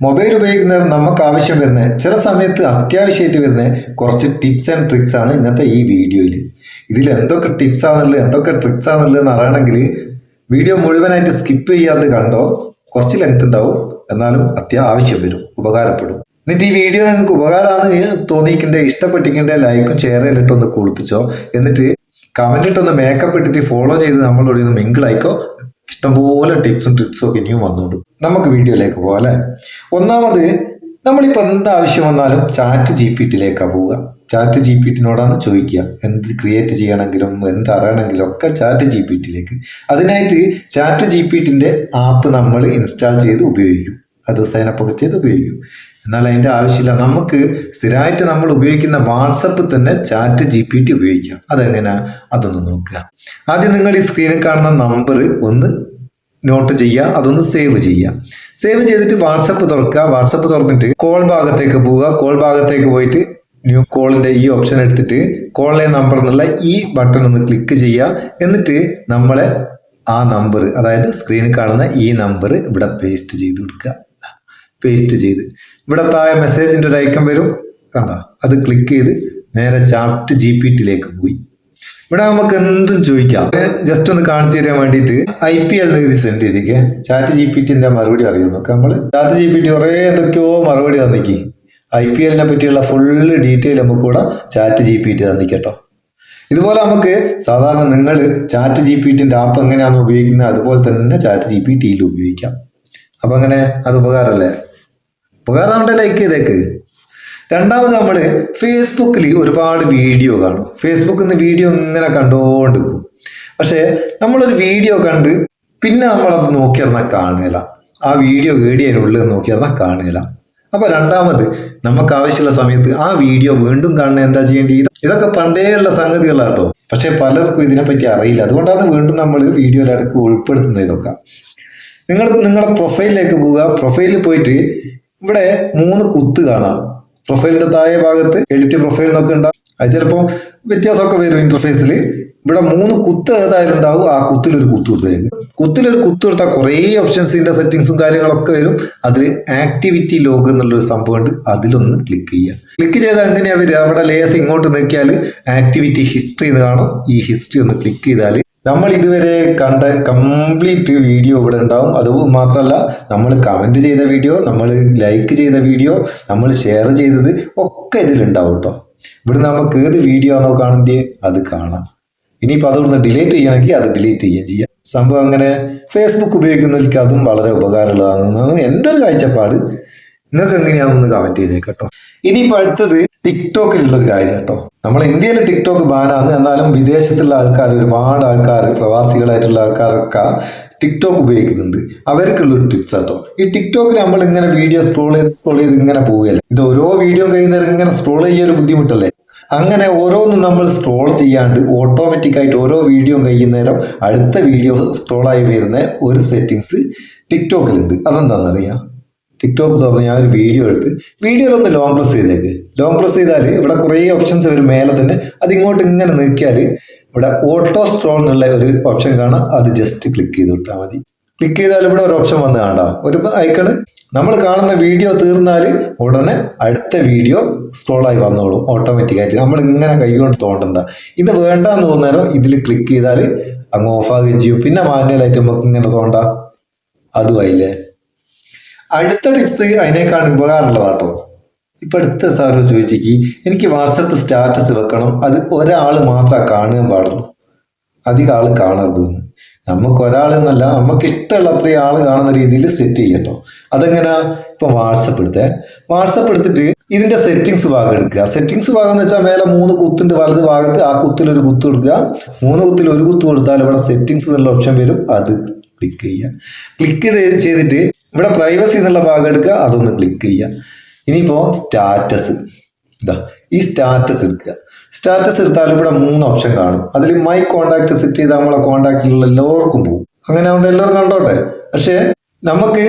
Mobile ഉപയോഗിക്കുന്നവർ നമുക്ക് ആവശ്യം വരുന്ന ചില സമയത്ത് അത്യാവശ്യമായിട്ട് വരുന്ന കുറച്ച് ടിപ്സ് ആൻഡ് ട്രിക്സ് ആണ് ഇന്നത്തെ ഈ വീഡിയോയിൽ ഇതിൽ എന്തൊക്കെ ടിപ്സ് ആണുള്ളത് എന്തൊക്കെ ട്രിക്സ് ആണുള്ളത് അറിയണമെങ്കിൽ വീഡിയോ മുഴുവനായിട്ട് സ്കിപ്പ് ചെയ്യാതെ കണ്ടോ കുറച്ച് ലെങ്ത് ഉണ്ടാവും എന്നാലും അത്യാവശ്യം വരും ഉപകാരപ്പെടും. എന്നിട്ട് ഈ വീഡിയോ നിങ്ങൾക്ക് ഉപകാരമാണ് തോന്നിയിക്കണ്ടേ ഇഷ്ടപ്പെട്ടിക്കണ്ടേ ലൈക്കും ഷെയർ ഇട്ടൊന്ന് കുളിപ്പിച്ചോ. എന്നിട്ട് കമന്റ് ഇട്ടൊന്ന് മേക്കപ്പ് ഇട്ടിട്ട് ഫോളോ ചെയ്ത് നമ്മളോട് ഒന്ന് മിങ്കിൾ ആയിക്കോ. ഇഷ്ടംപോലെ ടിപ്സും ട്രിക്സും ഒക്കെ ഇനിയും വന്നുകൊണ്ട് നമുക്ക് വീഡിയോയിലേക്ക് പോകാം അല്ലേ? ഒന്നാമത് നമ്മളിപ്പോൾ എന്ത് ആവശ്യം വന്നാലും ചാറ്റ് ജി പി ടിയിലേക്കാണ് പോവുക. ചാറ്റ് ജി പി ടിനോടാണ് ചോദിക്കുക. എന്ത് ക്രിയേറ്റ് ചെയ്യണമെങ്കിലും എന്ത് അറിയണമെങ്കിലും ഒക്കെ ചാറ്റ് ജി പി ടിയിലേക്ക് അതിനായിട്ട് ചാറ്റ് ജി പി ടിന്റെ ആപ്പ് നമ്മൾ ഇൻസ്റ്റാൾ ചെയ്ത് ഉപയോഗിക്കും. അത് സൈനപ്പൊക്കെ ചെയ്ത് ഉപയോഗിക്കും. എന്നാൽ അതിന്റെ ആവശ്യമില്ല. നമുക്ക് സ്ഥിരമായിട്ട് നമ്മൾ ഉപയോഗിക്കുന്ന വാട്സപ്പ് തന്നെ ചാറ്റ് ജി പി ടി ഉപയോഗിക്കാം. അതെങ്ങനെയാ അതൊന്ന് നോക്കുക. ആദ്യം നിങ്ങൾ ഈ സ്ക്രീനിൽ കാണുന്ന നമ്പർ ഒന്ന് നോട്ട് ചെയ്യുക. അതൊന്ന് സേവ് ചെയ്യുക. സേവ് ചെയ്തിട്ട് വാട്സപ്പ് തുറക്കുക. വാട്സപ്പ് തുറന്നിട്ട് കോൾ ഭാഗത്തേക്ക് പോവുക. കോൾ ഭാഗത്തേക്ക് പോയിട്ട് ന്യൂ കോളിന്റെ ഈ ഓപ്ഷൻ എടുത്തിട്ട് കോളിലെ നമ്പർ എന്നുള്ള ഈ ബട്ടൺ ഒന്ന് ക്ലിക്ക് ചെയ്യുക. എന്നിട്ട് നമ്മളെ ആ നമ്പർ അതായത് സ്ക്രീനിൽ കാണുന്ന ഈ നമ്പർ ഇവിടെ പേസ്റ്റ് ചെയ്ത് കൊടുക്കുക. പേസ്റ്റ് ചെയ്ത്. ഇവിടെ താഴെ മെസ്സേജിന്റെ ഒരു ഐക്കം വരും. കണ്ട? അത് ക്ലിക്ക് ചെയ്ത് നേരെ ചാറ്റ് ജി പി ടിയിലേക്ക് പോയി. ഇവിടെ നമുക്ക് എന്തും ചോദിക്കാം. ജസ്റ്റ് ഒന്ന് കാണിച്ചു തരാൻ വേണ്ടിയിട്ട് ഐ പി എൽ നികുതി സെൻഡ് ചെയ്തേക്ക്. ചാറ്റ് ജി പി ടിന്റെ മറുപടി അറിയാം നോക്കാം. നമ്മൾ ചാറ്റ് ജി പി ടി കുറേ എന്തൊക്കെയോ മറുപടി തന്നിക്ക്. ഐ പി എല്ലിനെ പറ്റിയുള്ള ഫുള്ള് ഡീറ്റെയിൽ നമുക്ക് കൂടെ ചാറ്റ് ജി പി ടി തന്നിക്കട്ടോ ഇതുപോലെ നമുക്ക് സാധാരണ നിങ്ങൾ ചാറ്റ് ജി പി ടിന്റെ ആപ്പ് എങ്ങനെയാണ് ഉപയോഗിക്കുന്നത്? അതുപോലെ തന്നെ ചാറ്റ് ജി പി ടിയിൽ ഉപയോഗിക്കാം. അപ്പൊ അങ്ങനെ അത് ഉപകാരമല്ലേ? ഉപകാരമുണ്ടെ ലൈക്ക് ചെയ്തേക്ക്? രണ്ടാമത് നമ്മൾ ഫേസ്ബുക്കിൽ ഒരുപാട് വീഡിയോ കാണും. ഫേസ്ബുക്കിൽ നിന്ന് വീഡിയോ ഇങ്ങനെ കണ്ടുകൊണ്ടിരിക്കും പക്ഷേ നമ്മളൊരു വീഡിയോ കണ്ട് പിന്നെ നമ്മൾ നോക്കിയിരുന്നാൽ കാണുകയില്ല ആ വീഡിയോ വീഡിയോനുള്ളിൽ നോക്കിയിരുന്നാൽ കാണുകയില്ല അപ്പൊ രണ്ടാമത് നമുക്ക് ആവശ്യമുള്ള സമയത്ത് ആ വീഡിയോ വീണ്ടും കാണുന്ന എന്താ ചെയ്യേണ്ടി? ഇത് ഇതൊക്കെ പണ്ടേയുള്ള സംഗതികളാണ് കേട്ടോ പക്ഷെ പലർക്കും ഇതിനെപ്പറ്റി അറിയില്ല. അതുകൊണ്ടാണ് വീണ്ടും നമ്മൾ വീഡിയോയിൽ അടുക്ക് ഉൾപ്പെടുത്തുന്നത് ഇതൊക്കെ. നിങ്ങൾ നിങ്ങളുടെ പ്രൊഫൈലിലേക്ക് പോവുക. പ്രൊഫൈലിൽ പോയിട്ട് ഇവിടെ മൂന്ന് കുത്ത് കാണാം. പ്രൊഫൈലിന്റെ താഴെ ഭാഗത്ത് എഡിറ്റ് പ്രൊഫൈൽ എന്നൊക്കെ ഉണ്ടാവും. അത് ചിലപ്പോൾ വ്യത്യാസമൊക്കെ വരും ഇന്റർഫേസിൽ ഇവിടെ മൂന്ന് കുത്ത് ഏതായാലും ഉണ്ടാവും. ആ കുത്തിലൊരു കുത്ത് കൊടുത്തേക്ക് കുത്തിലൊരു കുത്ത് കൊടുത്താൽ കുറേ ഓപ്ഷൻസിന്റെ സെറ്റിങ്സും കാര്യങ്ങളൊക്കെ വരും. അതിൽ ആക്ടിവിറ്റി ലോഗ് എന്നുള്ളൊരു സംഭവം ഉണ്ട്. അതിലൊന്ന് ക്ലിക്ക് ചെയ്യുക ക്ലിക്ക് ചെയ്താൽ എങ്ങനെയാ വരിക? അവിടെ ലേസ് ഇങ്ങോട്ട് നോക്കിയാൽ ആക്ടിവിറ്റി ഹിസ്റ്ററി എന്ന് കാണും. ഈ ഹിസ്റ്ററി ഒന്ന് ക്ലിക്ക് ചെയ്താൽ നമ്മൾ ഇതുവരെ കണ്ട കംപ്ലീറ്റ് വീഡിയോ ഇവിടെ ഉണ്ടാവും. അത് മാത്രമല്ല നമ്മൾ കമന്റ് ചെയ്ത വീഡിയോ നമ്മൾ ലൈക്ക് ചെയ്ത വീഡിയോ നമ്മൾ ഷെയർ ചെയ്തത് ഒക്കെ ഇതിലുണ്ടാവും കേട്ടോ ഇവിടെ നമുക്ക് ഏത് വീഡിയോ ആണോ കാണേണ്ടത് അത് കാണാം. ഇനിയിപ്പോൾ അതുകൊണ്ട് ഡിലീറ്റ് ചെയ്യണമെങ്കിൽ അത് ഡിലീറ്റ് ചെയ്യുകയും ചെയ്യാം. സംഭവം അങ്ങനെ ഫേസ്ബുക്ക് ഉപയോഗിക്കുന്നവർക്ക് അതും വളരെ ഉപകാരമുള്ളതാണ് എന്റെ ഒരു കാഴ്ചപ്പാട്. നിങ്ങൾക്ക് എങ്ങനെയാണെന്ന് കമന്റ് ചെയ്തേക്ക് കേട്ടോ. ഇനിയിപ്പോ അടുത്തത് ടിക്ടോക്കിലുള്ള ഒരു കാര്യം കേട്ടോ. നമ്മൾ ഇന്ത്യയിൽ ടിക്ടോക്ക് ബാനാണ് എന്നാലും വിദേശത്തുള്ള ആൾക്കാർ ഒരുപാട് ആൾക്കാർ പ്രവാസികളായിട്ടുള്ള ആൾക്കാരൊക്കെ ടിക്ടോക്ക് ഉപയോഗിക്കുന്നുണ്ട്. അവർക്കുള്ള ഒരു ടിപ്സ് കേട്ടോ ഈ ടിക്ടോക്കിൽ നമ്മൾ ഇങ്ങനെ വീഡിയോ സ്ക്രോൾ ചെയ്ത് സ്ക്രോൾ ചെയ്ത് ഇങ്ങനെ പോവുകയല്ലേ? ഇത് ഓരോ വീഡിയോ കഴിയുന്നവർ ഇങ്ങനെ സ്ക്രോൾ ചെയ്യാൻ ഒരു ബുദ്ധിമുട്ടല്ലേ? അങ്ങനെ ഓരോന്നും നമ്മൾ സ്ക്രോൾ ചെയ്യാണ്ട് ഓട്ടോമാറ്റിക് ആയിട്ട് ഓരോ വീഡിയോ കഴിയുന്നേരം അടുത്ത വീഡിയോ സ്ക്രോൾ ആയി വരുന്ന ഒരു സെറ്റിങ്സ് ടിക്ടോക്കിലുണ്ട്. അതെന്താണെന്നറിയാം? ടിക്ടോക്ക് തുറന്ന് ഞാൻ ഒരു വീഡിയോ എടുത്ത് വീഡിയോയിൽ ഒന്ന് ലോങ് പ്രസ് ചെയ്തേക്ക്. ലോങ് പ്രസ് ചെയ്താൽ ഇവിടെ കുറേ ഓപ്ഷൻസ് വരും മേലെ തന്നെ അത് ഇങ്ങോട്ട് ഇങ്ങനെ നീക്കിയാൽ ഇവിടെ ഓട്ടോ സ്ക്രോൾ എന്നുള്ള ഒരു ഓപ്ഷൻ കാണാം. അത് ജസ്റ്റ് ക്ലിക്ക് ചെയ്ത് വിട്ടാൽ മതി. ക്ലിക്ക് ചെയ്താൽ ഇവിടെ ഒരു ഓപ്ഷൻ വന്ന് കാണാം. ഒരു ഐക്കണ് നമ്മൾ കാണുന്ന വീഡിയോ തീർന്നാൽ ഉടനെ അടുത്ത വീഡിയോ സ്ക്രോൾ ആയി വന്നോളും ഓട്ടോമാറ്റിക് ആയിട്ട്. നമ്മൾ ഇങ്ങനെ കൈകൊണ്ട് തോണ്ടണ്ട. ഇത് വേണ്ടാന്ന് തോന്നുന്നേരം ഇതിൽ ക്ലിക്ക് ചെയ്താൽ അങ്ങ് ഓഫ് ആകുകയും ചെയ്യും. പിന്നെ മാനുവലായിട്ട് നമുക്ക് ഇങ്ങനെ തോണ്ട. അതുമായില്ലേ അടുത്ത ടിപ്സ് അതിനേക്കാൾ ഉപകാരമുള്ളതാട്ടോ ഇപ്പൊ അടുത്ത സാറ് ചോദിച്ചേക്ക് എനിക്ക് വാട്സപ്പ് സ്റ്റാറ്റസ് വെക്കണം. അത് ഒരാൾ മാത്രം കാണുകയും പാടുള്ളൂ. അധികം ആൾ കാണരുത് നമുക്ക് ഒരാളെന്നല്ല നമുക്ക് ഇഷ്ടമുള്ള അത്രയും ആൾ കാണുന്ന രീതിയിൽ സെറ്റ് ചെയ്യട്ടോ അതെങ്ങനെ? ഇപ്പൊ വാട്സപ്പ് എടുത്തേ. വാട്സപ്പ് എടുത്തിട്ട് ഇതിന്റെ സെറ്റിങ്സ് ഭാഗം എടുക്കുക. സെറ്റിങ്സ് ഭാഗം എന്ന് വെച്ചാൽ മേലെ മൂന്ന് കുത്തിന്റെ വലത് ഭാഗത്ത് ആ കുത്തിൽ ഒരു കുത്ത് കൊടുക്കുക. മൂന്ന് കുത്തിൽ ഒരു കുത്ത് കൊടുത്താൽ ഇവിടെ സെറ്റിങ്സ് എന്നുള്ള ഓപ്ഷൻ വരും. അത് ക്ലിക്ക് ചെയ്യുക. ക്ലിക്ക് ചെയ്തിട്ട് ഇവിടെ പ്രൈവസി എന്നുള്ള ഭാഗം എടുക്കുക അതൊന്ന് ക്ലിക്ക് ചെയ്യുക. ഇനിയിപ്പോ സ്റ്റാറ്റസ് ഇതാ ഈ സ്റ്റാറ്റസ് എടുക്കുക. സ്റ്റാറ്റസ് എടുത്താൽ ഇവിടെ മൂന്ന് ഓപ്ഷൻ കാണും. അതിൽ മൈ കോണ്ടാക്ട് സെറ്റ് ചെയ്താൽ നമ്മളെ കോണ്ടാക്റ്റിലുള്ള എല്ലാവർക്കും പോകും. അങ്ങനെ ആവുമ്പോൾ എല്ലാവരും കണ്ടോട്ടെ? പക്ഷേ നമുക്ക്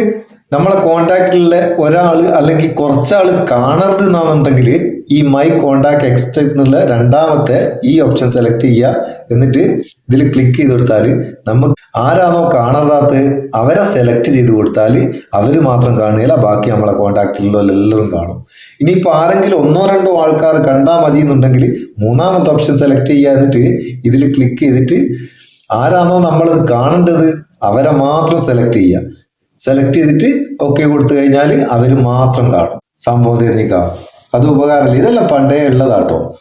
നമ്മളെ കോണ്ടാക്റ്റിലുള്ള ഒരാൾ അല്ലെങ്കിൽ കുറച്ചാൾ കാണരുത് എന്നാണെന്നുണ്ടെങ്കിൽ ഈ മൈ കോണ്ടാക്ട് എക്സ്ട്രാ എന്നുള്ള രണ്ടാമത്തെ ഈ ഓപ്ഷൻ സെലക്ട് ചെയ്യുക. എന്നിട്ട് ഇതിൽ ക്ലിക്ക് ചെയ്ത് കൊടുത്താൽ നമുക്ക് ആരാണോ കാണാതാത്ത് അവരെ സെലക്ട് ചെയ്ത് കൊടുത്താൽ അവർ മാത്രം കാണുകയില്ല ബാക്കി നമ്മളെ കോണ്ടാക്റ്റിലുള്ള എല്ലാവരും കാണും. ഇനിയിപ്പോൾ ആരെങ്കിലും ഒന്നോ രണ്ടോ ആൾക്കാർ കണ്ടാൽ മതി എന്നുണ്ടെങ്കിൽ മൂന്നാമത്തെ ഓപ്ഷൻ സെലക്ട് ചെയ്യാന്നിട്ട് ഇതിൽ ക്ലിക്ക് ചെയ്തിട്ട് ആരാണോ നമ്മൾ കാണേണ്ടത് അവരെ മാത്രം സെലക്ട് ചെയ്യുക. സെലക്ട് ചെയ്തിട്ട് ഓക്കെ കൊടുത്തു കഴിഞ്ഞാൽ അവർ മാത്രം കാണും. സംഭവം തീർന്നിക്കാം അത് ഉപകാരമില്ല. ഇതെല്ലാം പണ്ടേ ഉള്ളതാട്ടോ.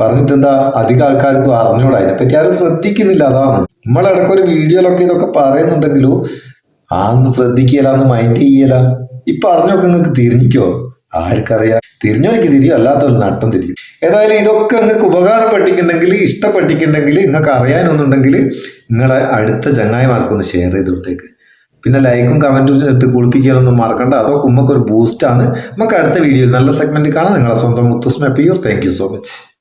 പറഞ്ഞിട്ട് എന്താ അധികം ആൾക്കാർക്കും അറിഞ്ഞൂടാ. അതിനെപ്പറ്റി ആരും ശ്രദ്ധിക്കുന്നില്ല. അതാണ്. നമ്മളിടയ്ക്ക് ഒരു വീഡിയോയിലൊക്കെ ഇതൊക്കെ പറയുന്നുണ്ടെങ്കിലും ആന്ന് ശ്രദ്ധിക്കുകയല്ല അന്ന് മൈൻഡ് ചെയ്യല ഈ പറഞ്ഞൊക്കെ നിങ്ങൾക്ക് തിരിഞ്ഞിക്കോ? ആർക്കറിയാം. തിരിഞ്ഞോനിക്ക് തിരിയും അല്ലാത്തവർ നട്ടം തിരിയും. ഏതായാലും ഇതൊക്കെ നിങ്ങൾക്ക് ഉപകാരപ്പെട്ടിട്ടുണ്ടെങ്കിൽ ഇഷ്ടപ്പെട്ടിട്ടുണ്ടെങ്കിൽ നിങ്ങൾക്ക് അറിയാനൊന്നുണ്ടെങ്കിൽ നിങ്ങളെ അടുത്ത ചങ്ങായിമാർക്കൊന്ന് ഷെയർ ചെയ്ത് കൊടുത്തേക്ക്. പിന്നെ ലൈക്കും കമന്റും എടുത്ത് കുളിപ്പിക്കാനൊന്നും മറക്കണ്ട. അതൊക്കെ ഉമ്മക്കൊരു ബൂസ്റ്റാണ് നമുക്ക് അടുത്ത വീഡിയോയിൽ നല്ല സെഗ്മെന്റ് കാണാം. നിങ്ങളെ സ്വന്തം മുത്തുസ്മ പ്യൂർ താങ്ക് സോ മച്ച്